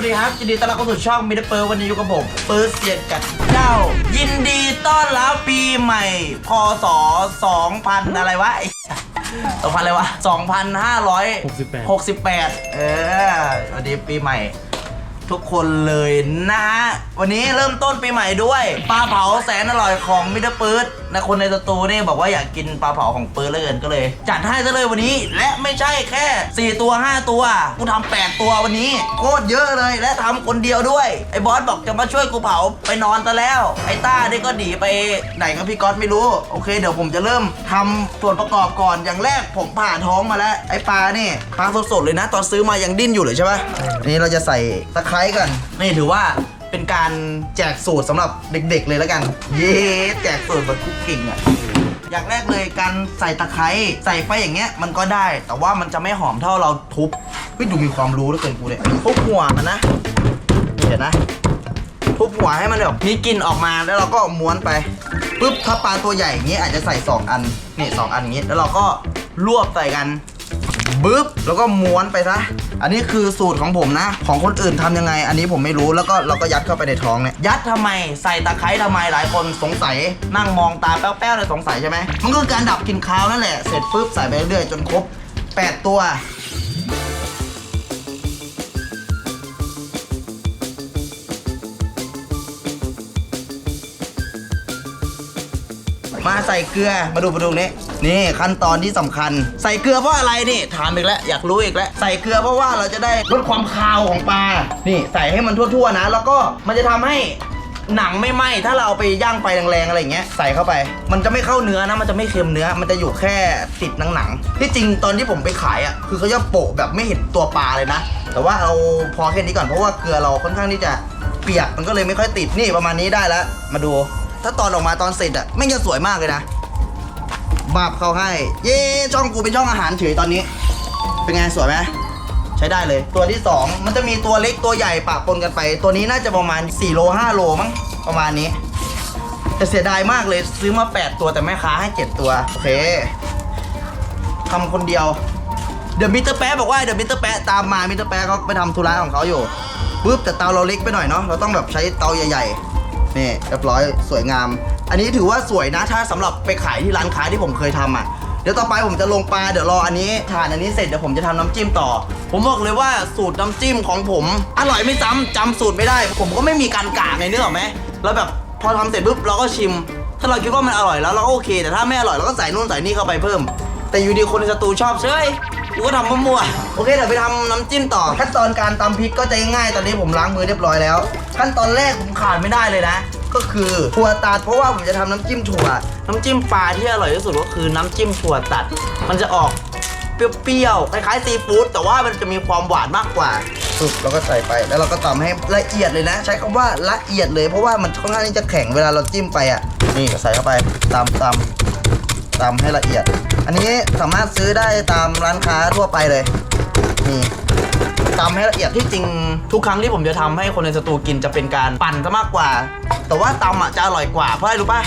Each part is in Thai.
วัสดีครับยินดีต้อนรับเข้าสู่ช่องมิดเปิร์วันนี้อยู่กับผมเปิร์เสียนกัดเจ้า ยินดีต้อนรับปีใหม่ พศ2000 อะไรวะไอ้สองพันอะไรวะ 2,568 68 เออสวัสดีปีใหม่ ทุกคนเลยนะฮะวันนี้เริ่มต้นปีใหม่ด้วยปลาเผาแสนอร่อยของมิเตอร์ปื๊ดนะคนในสตูนี่บอกว่าอยากกินปลาเผาของปื๊ดเหลยเกินก็เลย จัดให้ซะเลยวันนี้และไม่ใช่แค่ 4 ตัว 5 ตัวกูทำ8ตัววันนี้โคตรเยอะเลยและทำคนเดียวด้วยไอ้บอสบอกจะมาช่วยกูเผาไปนอนซะแล้ว ไอ้ต้านี่ก็หนีไปไหนกับพี่ก๊อตไม่รู้โอเค เดี๋ยวผมจะเริ่มทำส่วนประกอบก่อนอย่างแรกผมผ่าท้องมาแล้วไอ้ปลานี่ปลาสดๆเลยนะ ตอนซื้อมายังดิ้นอยู่เลยใช่ปะอันนี้เราจะใส่ตะไคร้กัน นี่ถือว่าเป็นการแจกสูตรสำหรับเด็กๆเลยแล้วกัน เย้แจกสูตรแบบคุกกิ่งอะอย่างแรกเลยการใส่ตะไคร้ใส่ไปอย่างเงี้ยมันก็ได้ แต่ว่ามันจะไม่หอมเท่าเราทุบเฮ้ยดูมีความรู้เหลือเกินกูเนี่ยทุบหัวมันนะนี่เห็นะทุบหัวให้มันแบบมีกลิ่นออกมาแล้วเราก็ม้วนไปปุ๊บถ้าปลาตัวใหญ่อย่างเงี้ยอาจจะใส่ 2 อันนี่สองอันอย่างงี้แล้วเราก็รวบใส่กันบึ๊บแล้วก็ม้วนไปซะ อันนี้คือสูตรของผมนะ ของคนอื่นทำยังไง อันนี้ผมไม่รู้แล้วก็เราก็ยัดเข้าไปในท้องเนี่ยยัดทำไมใส่ตะไคร้ทำไมหลายคนสงสัยนั่งมองตาแป๊วๆเลยสงสัยใช่ไหมมันก็คือการดับกลิ่นคาวนั่นแหละเสร็จปุ๊บใส่ไปเรื่อยๆจนครบแปดตัว มาใส่เกลือมาดูมาดูนี่นี่ขั้นตอนที่สำคัญ ใส่เกลือเพราะอะไรนี่ถามอีกแล้วอยากรู้อีกแล้วใส่เกลือเพราะว่าเราจะได้ลดความคาวของปลานี่ใส่ให้มันทั่วๆนะ แล้วก็มันจะทำให้หนังไม่ไหม้ถ้าเราเอาไปย่างไฟแรงๆอะไรอย่างเงี้ยใส่เข้าไป มันจะไม่เข้าเนื้อนะมันจะไม่เค็มเนื้อ มันจะอยู่แค่ติดหนังๆที่จริงตอนที่ผมไปขายอะคือเขาจะโปะแบบไม่เห็นตัวปลาเลยนะ แต่ว่าเอาพอแค่นี้ก่อนเพราะว่าเกลือเราค่อนข้างที่จะเปียกมันก็เลยไม่ค่อยติดนี่ประมาณนี้ได้แล้ว มาดู ถ้าตอนออกมาตอนเสร็จอะไม่งจะสวยมากเลยนะบาบเขาให้ เย้ช่องกูเป็นช่องอาหารเฉยตอนนี้ เป็นไงสวยไหมใช้ได้เลย ตัวที่ 2 มันจะมีตัวเล็กตัวใหญ่ปะปนกันไป ตัวนี้น่าจะประมาณ4โล5โลมั้งประมาณนี้ แต่เสียดายมากเลยซื้อมา 8 ตัวแต่แม่ค้าให้ 7 ตัวโอเคทำคนเดียวเดี๋ยวมิสเตอร์แป๊ะบอกว่าเดี๋ยวมิสเตอร์แป๊ะตามมามิสเตอร์แป๊ะเขาไปทำธุระของเขาอยู่ปุ๊บแต่เตาเราเล็กไปหน่อยเนาะเราต้องแบบใช้เตาใหญ่ๆ นี่เรียบร้อยสวยงาม อันนี้ถือว่าสวยนะถ้าสำหรับไปขายที่ร้านค้าที่ผมเคยทำอะเดี๋ยวต่อไปผมจะลงปลาเดี๋ยวรออันนี้ทานอันนี้เสร็จเดี๋ยวผมจะทำน้ำจิ้มต่อ ผมบอกเลยว่าสูตรน้ำจิ้มของผม อร่อยไม่ซ้ำจำสูตรไม่ได้ ผมก็ไม่มีการกากไงเนื้ออไหมแล้วแบบพอทำเสร็จปุ๊บเราก็ชิม ถ้าเราคิดว่ามันอร่อยแล้วเราก็โอเค แต่ถ้าไม่อร่อยเราก็ใส่นู่นใส่นี่เข้าไปเพิ่ม แต่อยู่ดีคนในสตูชอบเชย กูก็ทำมั่วๆโอเคเดี๋ยวไปทำน้ำจิ้มต่อ ขั้นตอนการตำพริกก็จะง่ายๆตอนนี้ผมล้างมือเรียบร้อยแล้ว ขั้นตอนแรกผมขาดไม่ได้เลยนะ ก็คือถั่วตัดเพราะว่าผมจะทำน้ำจิ้มถั่ว น้ำจิ้มปลาที่อร่อยที่สุดก็คือน้ำจิ้มถั่วตัด มันจะออกเปรี้ยวๆคล้ายๆซีฟู้ดแต่ว่ามันจะมีความหวานมากกว่าปึ๊บเราก็ใส่ไปแล้วเราก็ตำให้ละเอียดเลยนะ ใช้คำว่าละเอียดเลยเพราะว่ามันค่อนข้างที่จะแข็งเวลาเราจิ้มไปอะนี่ใส่เข้าไปตำตำตำให้ละเอียด อันนี้สามารถซื้อได้ตามร้านค้าทั่วไปเลย นี่ตำให้ละเอียดที่จริงทุกครั้งที่ผมจะทำให้คนในสตูกินจะเป็นการปั่นซะมากกว่า แต่ว่าตำอะจะอร่อยกว่าเพราะอะไรรู้ป่ะ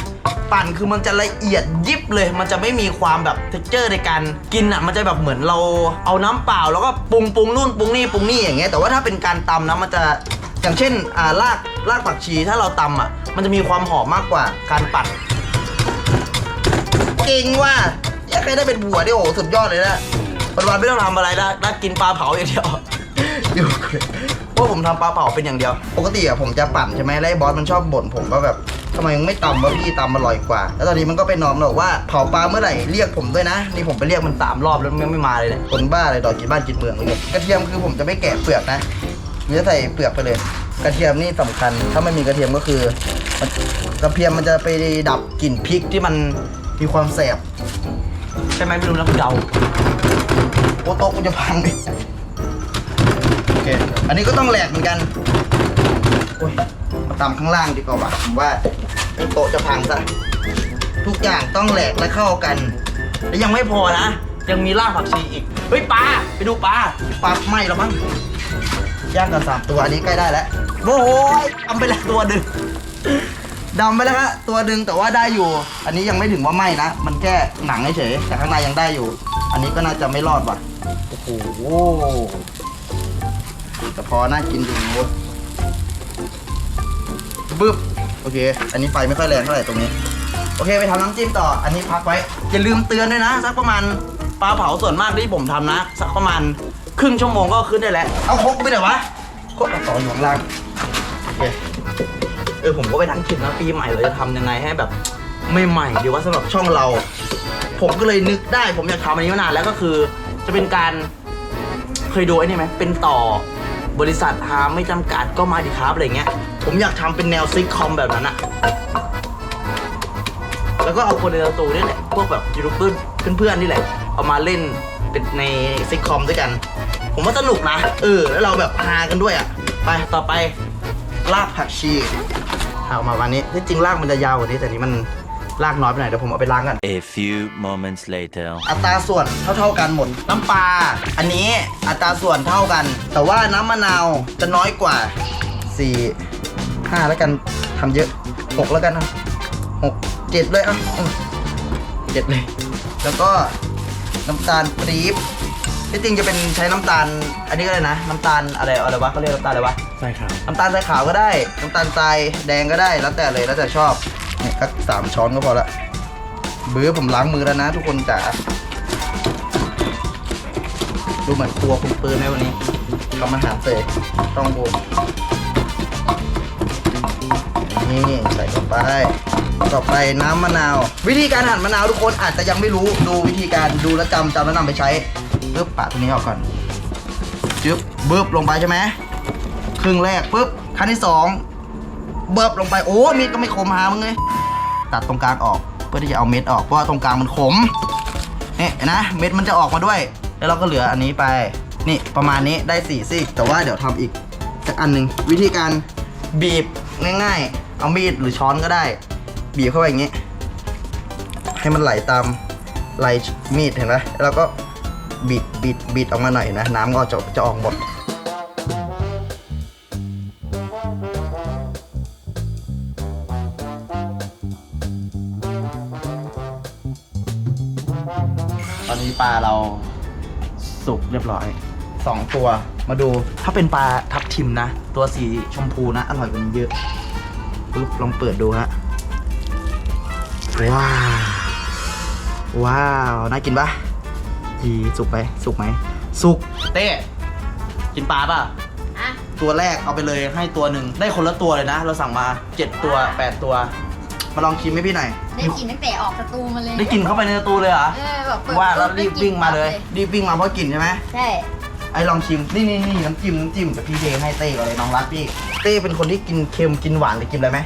ปั่นคือมันจะละเอียดยิบเลย มันจะไม่มีความแบบเท็กเจอร์ในการกินอะ มันจะแบบเหมือนเราเอาน้ำเปล่า แล้วก็ปรุงปรุงนู่นปรุงนี่ปรุงนี่อย่างเงี้ยแต่ว่าถ้าเป็นการตำนะมันจะอย่างเช่นอ่ารากรากผักชีถ้าเราตำอะ มันจะมีความหอมมากกว่าการปั่นเก่งว่ะ อยาให้ได้เป็นผัวดิโอ้โหสุดยอดเลยนะวันวันๆไม่ต้องทำอะไรนะนักกินปลาเผาอย่างเดียวอยู่เพราะผมทำปลาเผาเป็นอย่างเดียว ปกติอะผมจะปั่นใช่ไหมแล้วไอ้บอสมันชอบบ่นผมว่าแบบทำไมมึงไม่ตำวะพี่ตำอร่อยกว่า แล้วตอนนี้มันก็ไปนอมบอกว่าเผาปลาเมื่อไหร่เรียกผมด้วยนะ นี่ผมไปเรียกมันสามรอบแล้วมันยังไม่มาเลยเนี่ยคนบ้าเลยดอกกินบ้านกินเมืองเลยกระเทียมคือผมจะไม่แกะเปลือกนะผมจะใส่เปลือกไปเลย กระเทียมนี่สำคัญ ถ้าไม่มีกระเทียมก็คือมันกระเทียมมันจะไปดับกลิ่นพริกที่มันมีความแสบ ใช่ไหมไม่รู้นะคุณเดาโอโต๊ะกูจะพังดิโอเค อันนี้ก็ต้องแหลกเหมือนกันโอ้ยมาตามข้างล่างดีกว่าว่ะผมว่าไอ้โต๊ะจะพังซะทุกอย่างต้องแหลกและเข้ากัน และยังไม่พอนะ ยังมีรากผักชีอีก เฮ้ยปลาไปดูปลาปลาไหมแล้วมั้งย่างกันสามตัวอันนี้ใกล้ได้แล้วโอ้โหทำไปแล้วตัวหนึ่ง ดำไปแล้วฮะตัวหนึ่งแต่ว่าได้อยู่ อันนี้ยังไม่ถึงว่าไหมนะ มันแค่หนังเฉยแต่ข้างในยังได้อยู่ อันนี้ก็น่าจะไม่รอดว่ะโอ้โหแต่พอน่ากินอยู่บึ๊บโอเค อันนี้ไฟไม่ค่อยแรงเท่าไหร่ตรงนี้ โอเคไปทำน้ำจิ้มต่อ อันนี้พักไว้ อย่าลืมเตือนด้วยนะ สักประมาณปลาเผาส่วนมากที่ผมทำนะ สักประมาณครึ่งชั่วโมงก็ขึ้นได้แล้ว เอาคกไปไหนวะคกต่ออยู่ข้างล่างโอเค เออผมก็ไปทั้งคิดนะปีใหม่เราจะทำยังไงให้แบบไม่ใหม่ดีว่าสำหรับช่องเรา ผมก็เลยนึกได้ ผมอยากทำอันนี้มานานแล้วก็คือจะเป็นการเคยดูไอ้นี่ไหมเป็นต่อบริษัทหาไม่จำกัดก็มาดีครับอะไรเงี้ย ผมอยากทำเป็นแนวซิกคอมแบบนั้นอะแล้วก็เอาคนในสตูนี่แหละพวกแบบยูทูบเบอร์เพื่อนๆนี่แหละ เอามาเล่นเป็นในซิกคอมด้วยกัน ผมว่าสนุกนะเออแล้วเราแบบฮากันด้วยอะไปต่อไป ลากผักชีเอามาวันนี้ที่จริงลากมันจะยาวกว่านี้แต่นี้มันลากน้อยไปหน่อยเดี๋ยวผมเอาไปล้างกัน A few moments later. อัตราส่วนเท่าๆกันหมด น้ำปลา อันนี้อัตราส่วนเท่ากัน แต่ว่าน้ำมะนาวจะน้อยกว่า 4 5 แล้วกันทำเยอะ 6 แล้วกันนะ6 7 เลยอะอืมเจ็ดเลย แล้วก็น้ำตาลปี๊บ ที่จริงจะเป็นใช้น้ำตาล อันนี้ก็เลยนะ น้ำตาลอะไรอะไรวะเขาเรียกน้ำตาลอะไรวะ ใช่ครับ น้ำตาลทรายขาวก็ได้ น้ำตาลทรายแดงก็ได้ แล้วแต่เลยแล้วแต่ชอบ เนี่ยก็สามช้อนก็พอละเบื้อผมล้างมือแล้วนะ ทุกคนจ๋า ดูเหมือนครัวคุณปืนไหมวันนี้ทำอาหารเสร็จต้องบูนี่ใส่เข้าไป ต่อไปน้ำมะนาว วิธีการหั่นมะนาวทุกคนอาจจะยังไม่รู้ ดูวิธีการดูแล้วจำจำแล้วนำไปใช้ ปึ๊บปะตรงนี้ออกก่อนจึ๊บบึ๊บลงไปใช่ไหมครึ่งแรกปุ๊บขั้นที่สองเบิบลงไปโอ้มีดก็ไม่คมหามึงเลยตัดตรงกลางออกเพื่อที่จะเอาเม็ดออกเพราะว่าตรงกลางมันขมนี่นะเม็ดมันจะออกมาด้วย แล้วเราก็เหลืออันนี้ไปนี่ประมาณนี้ได้สี่ซี่แต่ว่าเดี๋ยวทำอีกสักอันหนึ่งวิธีการบีบง่าย ๆ เอามีดหรือช้อนก็ได้ บีบเข้าไปอย่างนี้ ให้มันไหลตามไหลมีดเห็นไหมแล้วก็ บีดบีดบีดออกมาหน่อยนะ น้ำก็จะจะออกหมดตอนนี้ปลาเราสุกเรียบร้อยสองตัวมาดูถ้าเป็นปลาทับทิมนะ ตัวสีชมพูนะ อร่อยกว่านี้เยอะปึ๊บลองเปิดดูฮะว้าว ว้าว น่ากินปะ จีสุกไปสุกไหมสุกเต้กินปลาป่ะอะตัวแรกเอาไปเลยให้ตัวหนึ่งได้คนละตัวเลยนะ เราสั่งมา 7 ตัว 8 ตัว มาลองชิมให้พี่หน่อยได้กลินตั้งแต่ออกสตูมาเลยได้กลินเข้าไปในสตูเลยเหรอเออแบบเปิดว่าแล้วได้รีบกวิ่งมาเลยปั๊บรีบวิ่งมาเพราะกลิ่นใช่ไหมใช่ไอ้ลองชิมนี่นี่นี่น้ำจิ้มน้ำจิ้มแต่พี่เทให้เต้ก่อนเลยน้องรักพี่เต้เป็นคนที่กินเค็มกินหวานหรือกินอะไรไหม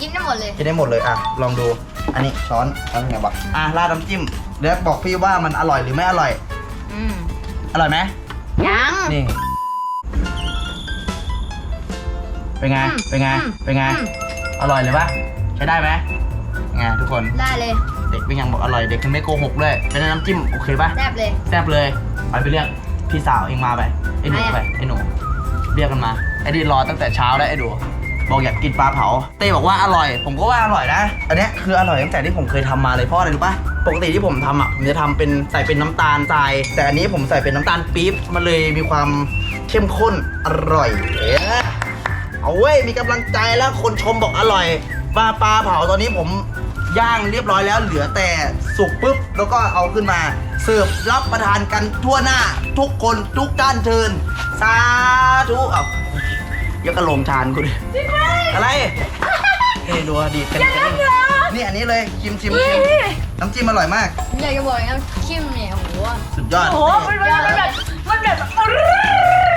กินได้หมดเลยกินได้หมดเลยอะลองดูอันนี้ช้อนช้อนเป็นไงบ้างอะราดน้ำจิ้ม เดี๋ยวบอกพี่ว่ามันอร่อยหรือไม่อร่อย อืมอร่อยไหมยังนี่เป็นไงอืมเป็นไงอืมเป็นไงอืมอร่อยเลยปะใช้ได้ไหมไงทุกคนได้เลยเด็กเป็นยังบอกอร่อยเด็กมันไม่โกหกด้วยเป็นน้ำจิ้มโอเคปะแซ่บเลยแซ่บเลยไปไปเรียกพี่สาวเองมาไปไอ้หนูใครอะไปไอ้หนูเรียกกันมาไอ้ดีรอตั้งแต่เช้าแล้วไอ้ดูบอกอยากกินปลาเผาเต้บอกว่าอร่อย ผมก็ว่าอร่อยนะ อันเนี้ยคืออร่อยตั้งแต่ที่ผมเคยทำมาเลยเพราะอะไรรู้ปะ ปกติที่ผมทำอะผมจะทำเป็นใส่เป็นน้ำตาลทราย แต่อันนี้ผมใส่เป็นน้ำตาลปี๊บมันเลยมีความเข้มข้นอร่อยเอ๊ะเอาเว้ยมีกำลังใจแล้วคนชมบอกอร่อยปลาปลาเผาตอนนี้ผมย่างเรียบร้อยแล้วเหลือแต่สุกปุ๊บแล้วก็เอาขึ้นมาเสิร์ฟรับประทานกันทั่วหน้า ทุกคนทุกท่านเชิญสาธุเอายกกระโหลงชานกูดิอะไรนี่ดูดีเป็นเป็นนี่อั นนี้เลยชิมชิมชิมน้ำจิ้มอร่อยมาก อยากจะบอกนะคิมเนี่ยโอ้โหสุดยอดโอ้โหมันมันมันแบบมันแบบอร่อ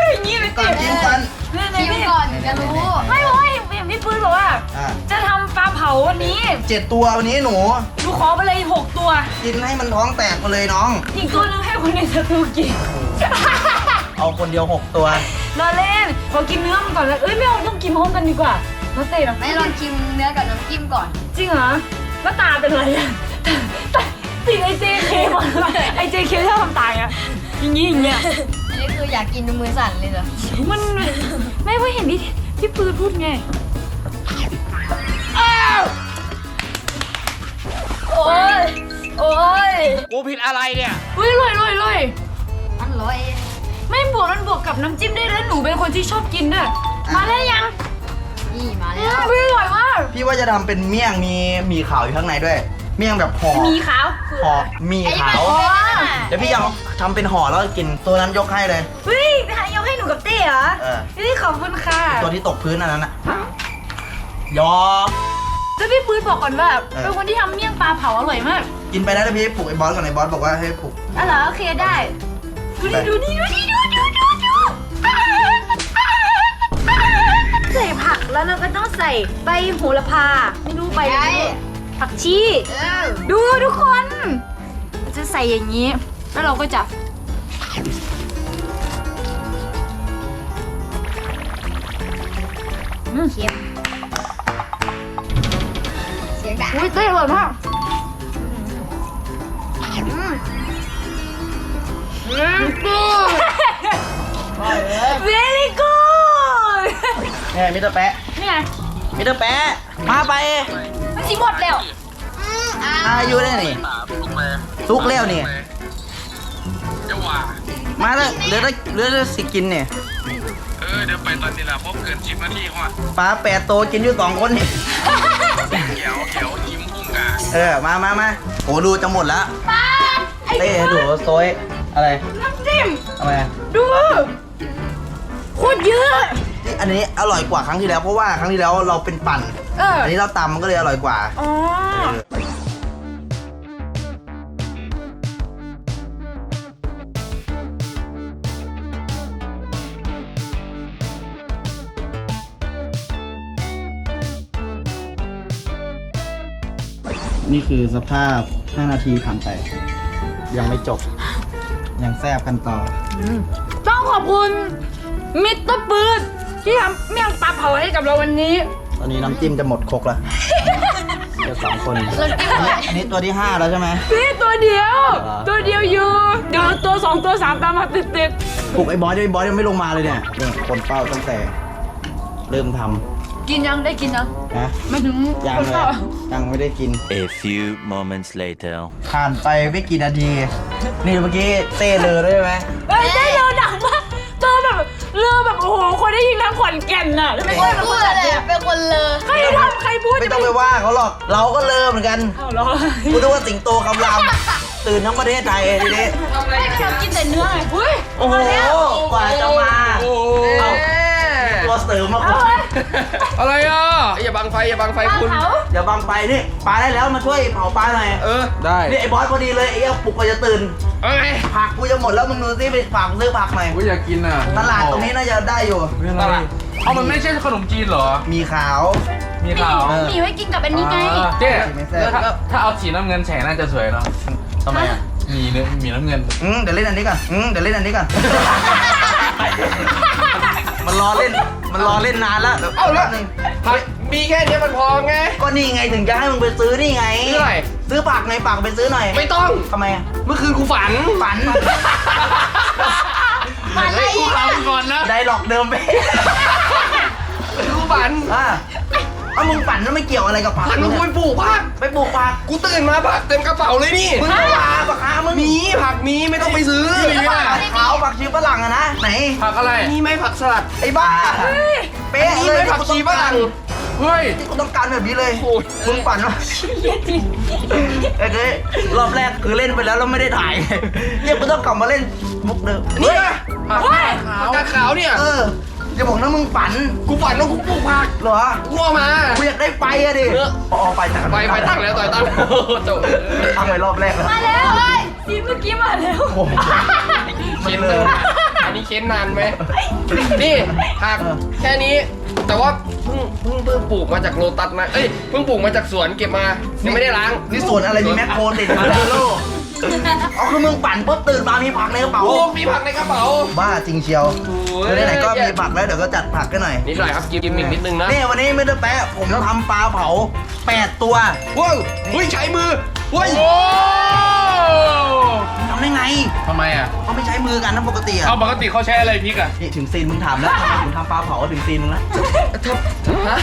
ยอย่างนี้เลยก่อนกินกันนี่คินี่มนี่ก่อนถึงจะรู้ไม่เพราะว่าอย่างพี่ปืนบอกว่า อะจะทำปลาเผาวันนี้เจ็ดตัววันนี้หนู หนูขอไปเลยหกตัว กินให้มันท้องแตกมาเลยน้อง อีกตัวหนึงให้คนในสตูกินเอาคนเดียวหกตัว รอเล่นขอกินเนื้อมันก่อนแล้วเอ้ยไม่เอาต้องกินพร้อมกันดีกว่า แล้วเตะนะไม่ลองชิมเนื้อกับน้ำจิ้มก่อน จริงเหรอแล้วตาเป็นไรอะตาติดไอเจเคหมดเลยไอเจเคชอบทำตายอะอย่างนี้อย่างเงี้ยอันนี้คืออยากกินจนมือสั่นเลยเหรอ มันไม่ว่าเห็นพี่พี่ปืนพูดไง อ้าว โอ้ย โอ้ยกูผิดอะไรเนี่ยเฮ้ยลอยลอยลอยอันร้อยไม่ไม่บวกมันบวกกับน้ำจิ้มได้แล้วหนูเป็นคนที่ชอบกินด้วย มาแล้วยัง นี่มาอืแล้วมพี่อร่อยมากพี่ว่าจะทำเป็นเมี่ยงมีหมีขาวอยู่ข้างในด้วย เมี่ยงแบบห่อมีขาวคือห่อหมีไอ้ขาวมันเป็นเดี๋ยวพี่ยังทำเป็นห่อแล้วกินตัวนั้นยกให้เลย เฮ้ยยกให้หนูกับเต้เหรอเออเฮ้ยขอบคุณค่ะตัวที่ตกพื้นอันนั้นอะยอมแล้วพี่ปุ้ยบอกก่อนว่าเออ เป็นคนที่ทำเมี่ยงปลาเผาอร่อยมากกินไปแล้วนะพี่ปลุกไอ้บอสก่อนไอ้บอสบอกว่าให้ปลุก อ๋อเหรอโอเคได้ ดูดิไป ดูดิดูดิดูดูดูดู ผักแล้วเราก็ต้องใส่ใบโหระพา ไม่รู้ใบอะไรไม่รู้ผักชีเออดูทุกคนเราจะใส่อย่างนี้ แล้วเราก็จะ อืมเค็มเสียงดังอุ้ยเต้อร่อยมากอืม very good เนี่ยมิสเตอร์แปะนี่ไงมิสเตอร์แปะมาไปมันสีหมดแล้วอืมอะอายุได้นี่ซุกแล้วนี่จะว่ามาแล้วเหลือได้เหลือได้สิกินเนี่ยเออเดี๋ยวไปตอนนี้ละพบเกินชิปนาทีว่าปลาแปดโตวกินอยู่สองคนนี่เขียวเขียวยิ้มพุ่งกาเออมามามาโหดูจะหมดแล้วเต้ดูโซยอะไรน้ำจิ้มทำไมดูโคตรเยอะ นี่อันนี้อร่อยกว่าครั้งที่แล้วเพราะว่าครั้งที่แล้วเราเป็นปั่น เอออันนี้เราตำมันก็เลยอร่อยกว่าอ๋อนี่คือสภาพ 5 นาทีผ่านไป ยังไม่จบ ยังแซบกันต่อ ต้องขอบคุณมิสเตอร์ปืด ที่ทำเมี่ยงปลาเผาให้กับเราวันนี้ ตอนนี้น้ำจิ้มจะหมดครกแล้วเดี๋ยวสองคนเราจิ้มหน่อยอันนี้ตัวที่5แล้วใช่ไหมพี่ตัวเดียวเหรอตัวเดียวอยู่เดี๋ยวตัวสองตัวสามตามมาติดติดปลุกไอ้บอสด้วยไอ้บอสยังไม่ลงมาเลยเนี่ยนี่คนเฝ้าตั้งแต่ เริ่มทๆกินยังได้กินยังำนะไม่ถึงยังคนเลยเฝ้ายังไม่ได้กิน A few moments later. ผ่านไปไม่กี่นาที นี่เมื่อกี้เต้เลยด้วยไหม เฮ้ยได้เรื ขอนแก่นน่ะแล้วไม่ใช่เป็นคพูนดตัดเลยเนี่ยเป็นคนเลอใครทำใครพูดไม่จะต้องไปว่าเขาหรอก เราก็เริ่มเหมือนกันเอาเหรอกูนึกว่าสิงโตคำรามตื่นทั้งประเทศไทยทีนี้ ไม่เรากินแต่เนื้อไงอุ้ยโอ้โห กว่าจะมาโอ้โหเอา ตัวเสริมมาคุเอาณไว้อะไรอะอย่าบังไฟอย่าบังไฟปลาคุณเผาเดี๋ยวบังไปนี่ปลาได้แล้วมาช่วยเผาปลาหน่อยเออได้นี่ไอ้บอสพอดีเลยไอ้เอ้าปลุกไปจะตื่นเอาไงผักกูจะหมดแล้วมึงดูสิไปฝากซื้อผักหน่อยกูอยากกินอะตลาดตรงนี้น่าจะได้อยู่ ตลาดเอามันไม่ใช่ขนมจีนเหรอ มีขาว มีข่าวเออมีไว้กินกับอันนี้ไงอ่าเจ๊ไม่แซ่บถ้าถ้าเอาสีน้ำเงินแฉน่าจะสวยเนาะทำไมอะมีเนื้อมีน้ำเงินอืมเดี๋ยวเล่นอันนี้ก่อนอืมเดี๋ยวเล่นอันนี้ก่อน มันรอเล่น มันรอเล่นนานแล้วดี๋ยวเอาแล้วแป๊บนึงผักมีแค่เนี้ยมันพอไง ก็นี่ไงถึงจะให้มึงไปซื้อนี่ไง ซื้ออะไร ซื้อผักไงผักไปซื้อหน่อยไม่ต้อง ทำไมอะเมื่อคืนกูฝัน ฝัน มาอะไรกูอะทำก่อนนะ ได้หลอกเดิมไป กูฝัน อะ เอามึงฝันแล้วไม่เกี่ยวอะไรกับผักฝันว่ากูไปปลูกผักไปปลูกผักกูตื่นมาผักเต็มกระเป๋าเลยนี่มึงก็ว่าผักค้ามึงมีผักมีไม่ต้องไปซื้อผักขาวผักชีฝรั่งอะนะไหนผักอะไรมีไหมผักสลัดไอ้บ้าเป๊ะมีเลไหมยผักชีฝรั่งเฮ้ยที่กูต้องการแบบนี้เลยโอ้ยมึงฝันว่าเอ้ยรอบแรกคือเล่นไปแล้วแล้วไม่ได้ถ่ายเนี่ยกูต้องกลับมาเล่นมุกเดิมนี่ไงผักเฮ้ยขาวผักกาดขาวเนี่ยเออ จะบอกนะมึงฝันกูฝันว่ากูปลูกผักเหรอกูเอามากูอยากได้ไฟอะดิเออ พอไปตั้งไปไปตั้งแล้วต่อยตั้งโอ้โหจบตั้งไปรอบแรกแล้วมาแล้วเฮ้ยซีนเมื่อกี้มาแล้วโอ้โห เค้นนานอันนี้เค้นนานไหมนี่ผักเออ แค่นี้ แต่ว่าเพิ่งเพิ่งเพิ่งปลูกมาจากโลตัสมาเอ้ยเพิ่งปลูกมาจากสวนเก็บมายังไม่ได้ล้างนี่ส่วนอะไรมีแมคโครติดมาเโล อ๋อคือมึงปั่นปุ๊บตื่นมามีผักในกระเป๋า โอ้มีผักในกระเป๋าบ้าจริงเชียวโอ้ยเดี๋ยวไหนๆก็มีผักแล้วเดี๋ยวก็จัดผักกันหน่อย นิดหน่อยครับกิมกิมมิกนิดนึงนะนี่วันนี้ไม่ได้แปะผมจะทำปลาเผา 8 ตัว ว้าวเฮ้ยใช้มือเฮ้ยโอ้ ททำได้ไงทำไมอะเขาไม่ใช้มือกันนะปกติอะเอาปกติเขาใช้อะไรพริกอะนี่ถึงซีนมึงถามแล้วทำไมถึงทำปลาเผาถึงซีนมึงแล้วฮะ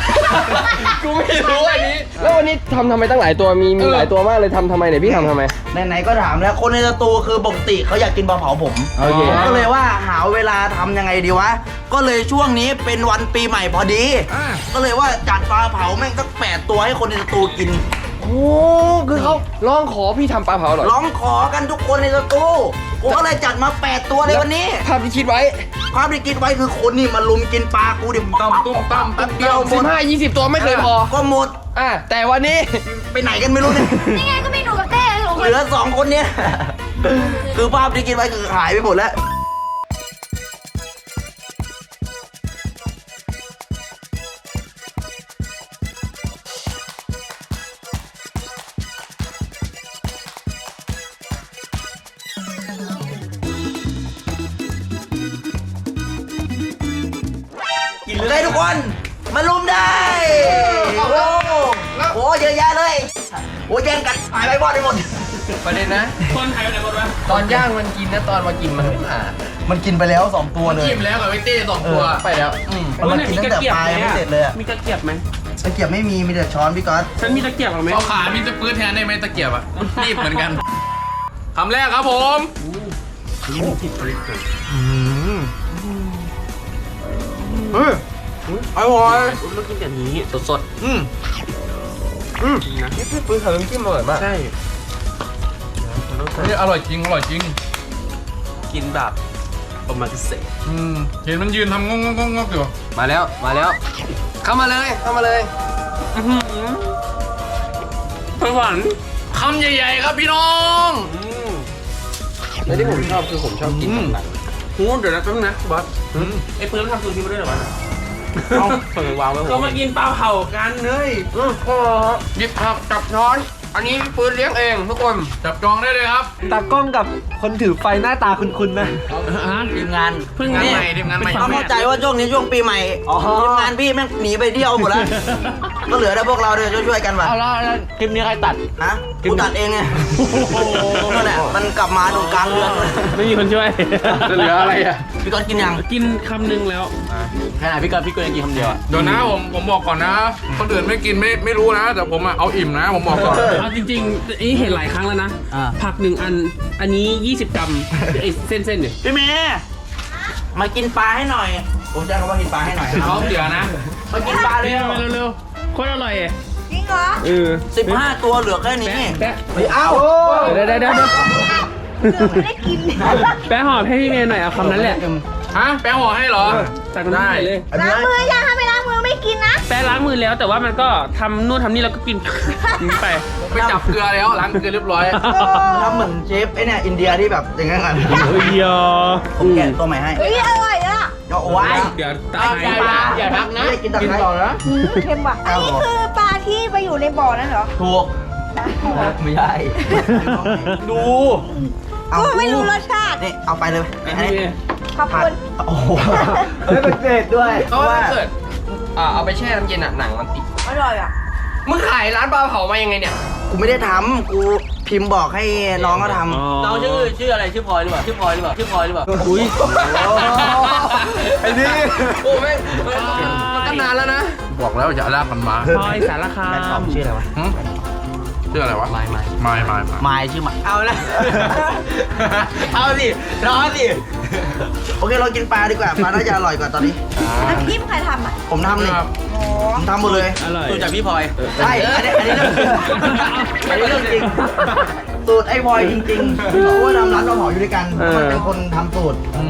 กูไม่รู้อันนี้ แล้ววันนี้ทำทำไมตั้งหลายตัวมีมีหลายตัวมากเลยทำทำไมเนี่ยพี่ทำทำไม ไหนๆก็ถามแล้วคนในสตูคือปกติเขาอยากกินปลาเผาผมโอเค ผมก็เลยว่าหาเวลาทำยังไงดีวะ ก็เลยช่วงนี้เป็นวันปีใหม่พอดีอ่าก็เลยว่าจัดปลาเผาแม่งสักแปดตัวให้คนในสตูกิน โอ้คือเขาร้องขอพี่ทำปลาเผาเหรอร้องขอกันทุกคนในสตูกูก็เลยจัดมาแปดตัวเลยวันนี้ภาพที่คิดไว้ ภาพที่คิดไว้คือคนนี่มาลุมกินปลากูดิต้มตุ้มตั้มแป๊บเดียวหมสิดบห้ายี่สิบตัวไม่เคยพอก็หมดอะแต่วันนี้ ไปไหนกันไม่รู้เนี่ย นี่ไงก็มีหนูกับเต้สองคเหนลือสองคนเนี่ย คือภาพที่คิดไว้คือหายไปหมดแล้ว ประเด็นนะ คนหายไปไหนหมดวะตอนย่างมันกินนะตอนมากินมันไม่มามันกินไปแล้วสองตัวเลยจิ้มแล้วกับไอเต้สองตัวไปแล้วอืมมันกินตั้งแต่ปลายยังไม่เสร็จเลยอะมีตะเกียบไหมตะเกียบไม่มีมีแต่ช้อนพี่ก๊อตฉันมีตะเกียบเอาไหมเอาขา มีจะปื้ดแทนได้ไหมตะเกียบอะรีบเหมือนกันคำแรกครับผมอร่อยเรากินแบบนี้สดอืมนี่พี่ปืนเขาน้ำจิ้มอร่อยมากๆใช่ นี่อร่อยจริงอร่อยจริง กินแบบประมาณเสร็จอืมเห็นมันยืนทำงงงงงงอยู่มาแล้วมาแล้ว เข้ามาเลยเข้ามาเลยเพื่อนหวานคำใหญ่ๆครับพี่น้องแล้วที่ผมชอบคือผมชอบกินหนังโอ้เดี๋ยวนะแป๊บนึงนะบอสไอ้เพื่อนทำซูชิมาด้วยเหรอวะเอาส่งไปวางไว้ก็มากินปลาเผากันเนยอืมก็หยิบผักจับช้อน อันนี้พี่ปืนเลี้ยงเองทุกคนจับจองได้เลยครับตากล้องกับคนถือไฟหน้าตาคุ้นๆนะ ทีมงานเพิ่งงานเนี่ยใหม่ทีมงานใหม่ต้องเข้าใจว่าช่วงนี้ช่วงปีใหม่อ๋อ ทีมงานพี่แม่งหนีไปเที่ยวหมดแล้ว ก็เหลือแต่พวกเราด้วยช่วยๆกันว่ะเอาแล้วแล้วคลิปนี้ใครตัด ฮะกูตัดเองไงนั่นแหละมันกลับมาตรงกลางเรือนไม่มีคนช่วย จะเหลืออะไรอะ พี่ก๊อตกินยังกินคำนึงแล้วขนาดพี่เกิร์พี่เกิร์ยังกินคำเดียวอะเดี๋ยวนะผมผมบอกก่อนนะคนอื่นไม่กินไม่ไม่รู้นะแต่ผมอะเอาอิ่มนะผมบอกก่อนเอาจริงๆนี่เห็นหลายครั้งแล้วนะอ่าผักหนึ่งอันอันนี้ 20 กรัมไอ้เส้นๆเนี่ยพี่เมย์มากินปลาให้หน่อย ผมจะคำว่ากินปลาให้หน่อยเขาเหลือนะมากินปลาเร็วเร็วเร็วๆโคตรอร่อยอะจริงเหรอเออสิบห้าตัวเหลือแค่นี้แปะเฮ้ยเอ้าเดี๋ยวเดี๋ยวเดี๋ยว เดี๋ยวไม่ได้กินแปะหอมให้พี่เมย์หน่อยเอาคำนั้นแหละฮะแป้งห่อให้เหรอตักน้ำใส่เลยอันล้านี้งมือยังถ้าไม่ล้างมือไม่กินนะแปะล้างมือแล้วแต่ว่ามันก็ทำนู่นทำนี่แล้วก็กินไป ไปจับเกลือแล้วล้างเกลือเรียบร้อย ทำเหมือนเชฟไอ้เนี่ยอินเดียที่แบบอย่างงั้นกันเฮ้ยยอผมแกะตัวใหม่ให้เฮ้ยอร่อยอะก็โอ้ยเดี๋ยวตากินปลาอย่าทักนะกินตะไคร้อืมเค็มว่ะอันนี้คือปลาที่ไปอยู่ในบ่อนั่นเหรอถูกไม่ใช่ดู กูไม่รู้รสชาติ นี่เอาไปเลยอันนี้ขอบคุณ โอ้โหไม่เป็นเศษด้วยเพราะว่าถ้าเกิดอ่าเอาไปแช่น้ำเย็นอะหนังมันติดอร่อยอะ มึงขายร้านปลาเผามายังไงเนี่ย กูไม่ได้ทำกูพิมพ์บอกให้น้องเขาทำน้องชื่อชื่ออะไรชื่อพลอยหรือเปล่าชื่อพลอยหรือเปล่าชื่อพลอยหรือเปล่าอุ้ยไอ้นี่โอ้แม่งมันก็นานแล้วนะบอกแล้วอย่าลากมันมาพลอยสารคาแฟนสองมชื่ออะไรวะหึ ชื่ออะไรวะ ไม่ไม่ไม่ไม่ไม่มายชื่อมาเอาละ เอาสิร้อนสิ โอเคเรากินปลาดีกว่าปลาน่าจะอร่อยกว่าตอนนี้น้ำจิ้มใครทำอะผมทำเลยครับผมทำหมดเลยอร่อยดูจากพี่พลอยใช่อันนี้อันนี้เรื่องจริงอันนี้เรื่องจริง สูตรไอ้บอยจริงๆเพราะว่าทำร้านเราหออยู่ด้วยกันมันเป็นคนทำสูตร อื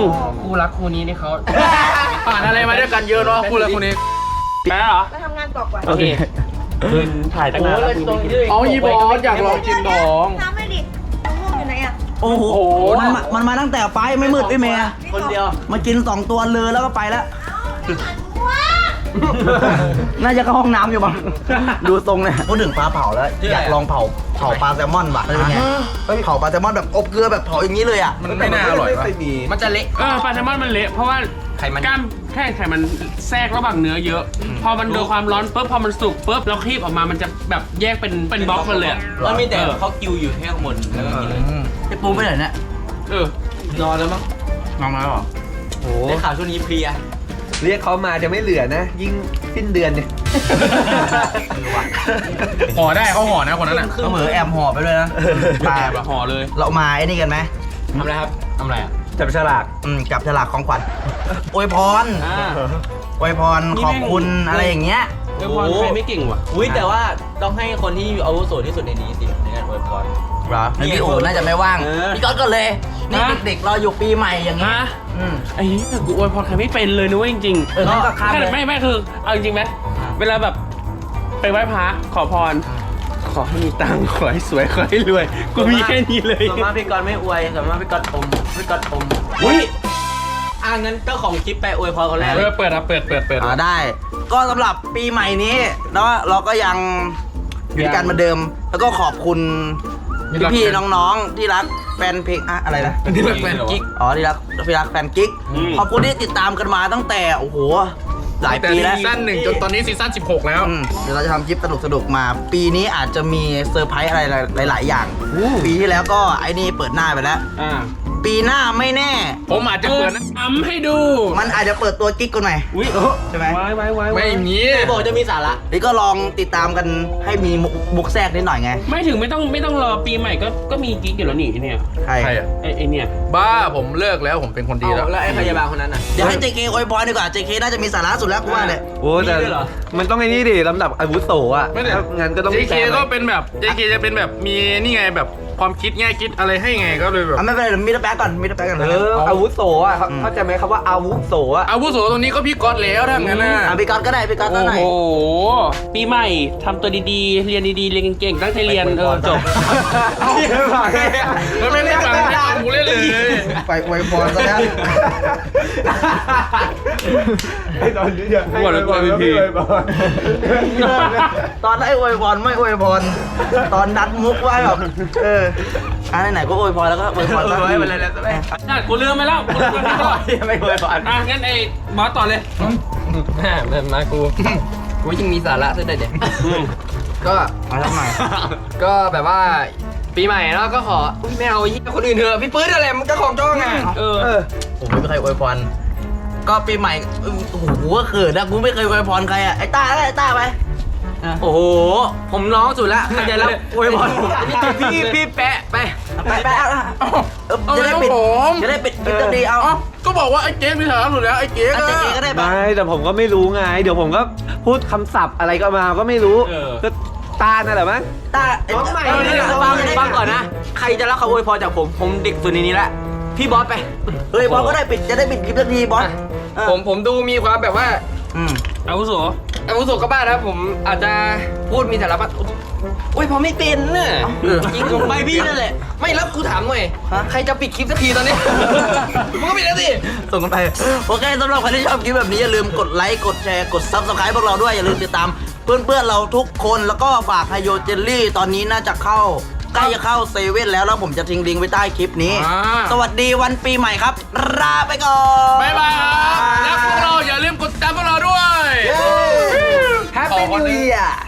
มคู่รักคู่นี้นี่เขา ผ่านอะไรมาด้วยกันเยอะเนาะคุณเลยคุณนี้แปะเหรอไปทำงานต่อก่อน โอเค ถ่ายตั้งนานแล้วตรงนี้เอายีบอสอยากลองชิมดอง น้ำไม่ดิมะม่วงอยู่ไหนอะโอ้โหมันมามันมาตั้งแต่ฟ้ายังไม่มืดพี่เมย์คนเดียว มากินสองตัวเลยแล้วก็ไปแล้วว้าน่าจะเข้าห้องน้ำอยู่บ้าง ดูทรงเนี่ยพูดถึงปลาเผาแล้วชื่อออะไรยากลองเผาเผาปลาแซลมอนว่ะเป็นไงเฮ้ยเผาปลาแซลมอนแบบอบเกลือแบบเผาอย่างนี้เลยอะ มันไม่น่าอร่อยปะมันจะเละ เออปลาแซลมอนมันเละเพราะว่าไขมัน กล้ามแค่ไขมันแทรกระหว่างเนื้อเยอะ พอมันโดนความร้อนปุ๊บพอมันสุกปุ๊บแล้วคลีบออกมามันจะแบบแยกเป็นเป็นบล็อกมันเลยอะมันมีแต่เขากิวอยู่แค่ข้างบนแล้วก็กินเลยไอ้ปูไปไหนเนี่ยเออ นอนแล้วมั้งนอนมาแล้วเหรอโอ้ได้ข่าวช่วงนี้เพลีย เรียกเขามาจะไม่เหลือนะ ยิ่งสิ้นเดือนเนี่ย ห่อได้เขาห่อนะคนนั้นอะ ก็เหมือแอมห่อไปด้วยนะปลาแอบอะห่อเลย เรามาไอ้นี่กันไหมทำอะไรครับทำอะไรอะ จับฉลากอืมกับฉลากของขวัญอวยพรอ่า อวยพรขอบคุณอะไรอย่างเงี้ยเออพรใครไม่เก่งว่ะ อุ้ยแต่ว่าต้องให้คนที่อาวุโสที่สุดในนี้สิในการอวยพร เหรอพี่อู๋น่าจะไม่ว่าง เออพี่ก๊อตก็เลย นี่ฮะ เด็กๆรออยู่ปีใหม่อย่างเงี้ยฮะอืม ไอ้เหี้ยกูอวยพรใครไม่เป็นเลยนะเว้ยจริงๆเอองั้นก็ข้ามเลย ไม่ไม่คือเอาจริงๆไหมเวลาแบบไปไหว้พระขอพรข อให้มีตังค์ขอให้สวยขอให้รวยกูมีแค่นี้เลยส่วนมากพี่กรณ์ไม่อวยส่วนมากพี่กรณ์อมพี่กรณ์อมอุ้ยอ่างั้นเจ้าของคลิปไปอวยพรคนแรกเออเปิดอะเปิดเปิดเปิด อ่าได้ ก็สำหรับปีใหม่นี้เนาะเราก็ยังอยู่ด้วยกันเหมือนเดิม แล้วก็ขอบคุณพี่ๆน้องๆที่รักแฟนเพลงอะอะไรนะ นี่แหละแฟนกิ๊ก อ๋อที่รักที่รักแฟนกิ๊กอืมขอบคุณที่ติดตามกันมาตั้งแต่ โอ้โห หลายแต่ปีซีแล้วซั่นหนึ่งจนตอนนี้ซีซั่น16 แล้ว อืมเดี๋ยวเราจะทำคลิปสนุกๆ มา ปีนี้อาจจะมีเซอร์ไพรส์อะไรหลาย ๆ อย่าง ปีที่แล้วก็ไอ้นี่เปิดหน้าไปแล้ว อ่า ปีหน้าไม่แน่ ผมอาจจะเปิเปิดดนะอ้ำให้ดู มันอาจจะเปิดตัวกิ๊กกันใหม่อุ้ยใช่ไหมไว้ไว้ไว้ไม่มีไม่บอกจะมีสาระนี่ก็ลองติดตามกันให้มีมุกมุกแทรกนิดหน่อยไง ไม่ถึงไม่ต้องไม่ต้องรอปีใหม่ก็ก็มีกิ๊กอยู่แล้วนี่เนี่ยใครใครอะไอ้ไอ้เนี่ย บ้าผมเลิกแล้วผมเป็นคนดีแล้วแล้วไอ้พยาบาลคนนั้นอะเดี๋ยวให้ JK อวยพรดีกว่า JK น่าจะมีสาระสุดแล้วกูว่าเนี่ยโอ้แต่มีด้วยเหรอมันต้องไอ้นี่ดิลำดับอาวุโสอะไม่ได้ ถ้างั้นก็ต้อง JK แซงก็เป็นแบบ JK จะเป็นแบบมีนี่ไงแบบความคิดง่ายคิดอะไรให้ไงก็เลยแบบ อะไม่เป็นไรเดี๋ยวมิดแบ็กก่อนมิดแบ็กก่อนเอออาวุโสอะเขาเข้าใจไหมคำว่าอาวุโสอะอาวุโสตรงนี้ก็พี่ก๊อตแล้วถ้างั้นนะอะพี่ก๊อตก็ได้พี่ก๊อตก็โอ้ได้ โห ปีใหม่ทำตัวดีๆ เรียนดีๆ เรียนเก่งๆ ตั้งใจเรียนเออจบ มันไม่ได้ฟังให้กูเล่นเลย ไปอวยพรซะแล้วไอ้ตอนนี้จะให้หมดแล้วตัว MVP ตอนให้อวยพรไม่อวยพรตอนนัดมุกไว้แบบเอออะไหนๆก็อวยพรแล้วก็อวยพรซะไม่เป็นไรแล้วไม่อะกูเลืมไปแล้วกูเลืมไปแล้วไม่อวยพรอะงั้นไอ้บอสต่อเลยเดินมากูกูยิ่งมีสาระซะด้วยเด็กอืมก็มาทำไมก็แบบว่าปีใหม่แล้วก็ขออุ๊ยไม่เอายี่คนอื่นเถอะพี่ปื้ดอะไรมันก็ของจ้องอะเออเออผมไม่เคยอวยพร ก็ปีใหม่เออโอ้โหกูก็เขินนะกูไม่เคยอวยพรใครอะไอ้ต้าไอ้ต้าไปโอ้โห ผมน้องสุดละใครจะรับอวยพรพี่พี่แปะไปไปไปเอาเอาเออเอาจะแล้ได้วปิดผมจะได้ปิดคลิปจะดีเอาเอ้าก็บอกว่าไอ้เจ๊มีสาระสุดแล้วไอ้เจ๊เอาก็เจเจก็ได้ไปไม่แต่ผมก็ไม่รู้ไง เดี๋ยวผมก็พูดคำศัพท์อะไรก็มาก็ไม่รู้เออก็ตาน่ะแหละมั้งต้าไอ้น้องใหม่เออเดี๋ยวเออฟังจะได้ฟังก่อนนะ ใครจะรับคำอวยพรจากผม ผมเด็กสุดในนี้ละพี่บอสไป เฮ้ยบอสก็ได้ปิดจะได้ปิดคลิปสักทีบอส เออ ผมผมดูมีความแบบว่าอืมอาวุโสอาวุโสก็บ้านะผมอาจจะพูดมีสาระบ้างอุ้ยพอไม่เป็นน่ะจริงผมไปพี่นั่นแหละ ไม่แล้วกูถามหน่อยฮะ ใครจะปิดคลิปสักทีตอนนี้ มึงก็ปิดแล้วสิ ส่งกันไป โอเคสำหรับใครที่ชอบคลิปแบบนี้อย่าลืมกดไลค์กดแชร์กดซับสไครต์พวกเราด้วยอย่าลืมติดตาม เพื่อนๆเราทุกคนแล้วก็ฝากไฮโยเจลลี่ตอนนี้น่าจะเข้าใก ล้จะเข้าเซเว่นแล้วแล้วผมจะทิ้งลิงก์ไว้ใต้คลิปนี้ อ่า สวัสดีวันปีใหม่ครับลาไปก่อนบ๊ายบายครับ แล้วพวกเราอย่าลืมกดติดตามพวกเราด้วยแฮปปี้นิวเยียร์